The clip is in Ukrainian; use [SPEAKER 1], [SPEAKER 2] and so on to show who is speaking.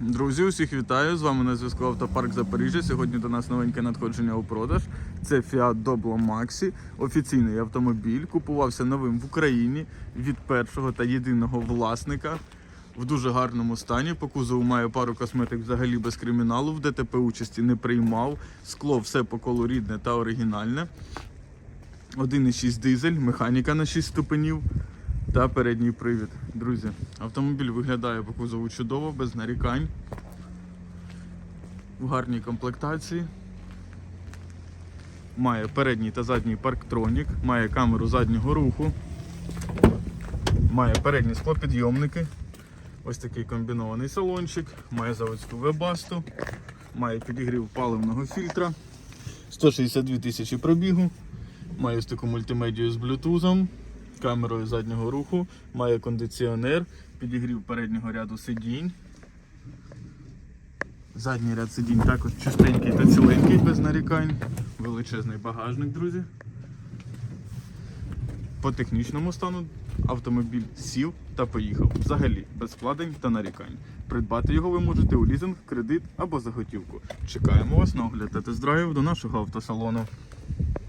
[SPEAKER 1] Друзі, усіх вітаю! З вами на зв'язку Автопарк Запоріжжя. Сьогодні до нас новеньке надходження у продаж. Це Fiat Doblo Maxi, офіційний автомобіль. Купувався новим в Україні від першого та єдиного власника. В дуже гарному стані. По кузову має пару косметик взагалі без криміналу. В ДТП участі не приймав. Скло все по колу рідне та оригінальне. 1,6 дизель, механіка на 6 ступенів та передній привід. Друзі, автомобіль виглядає по кузову чудово, без нарікань. В гарній комплектації. Має передній та задній парктронік, має камеру заднього руху, має передні склопідйомники. Ось такий комбінований салончик, має заводську вебасту, має підігрів паливного фільтра, 162 тисячі пробігу, має ось таку мультимедію з блютузом, камерою заднього руху, має кондиціонер, підігрів переднього ряду сидінь. Задній ряд сидінь також чистенький та ціленький, без нарікань. Величезний багажник, друзі. По технічному стану автомобіль сів та поїхав. Взагалі без вкладень та нарікань. Придбати його ви можете у лізинг, кредит або за готівку. Чекаємо вас на огляд та тест-драйв до нашого автосалону.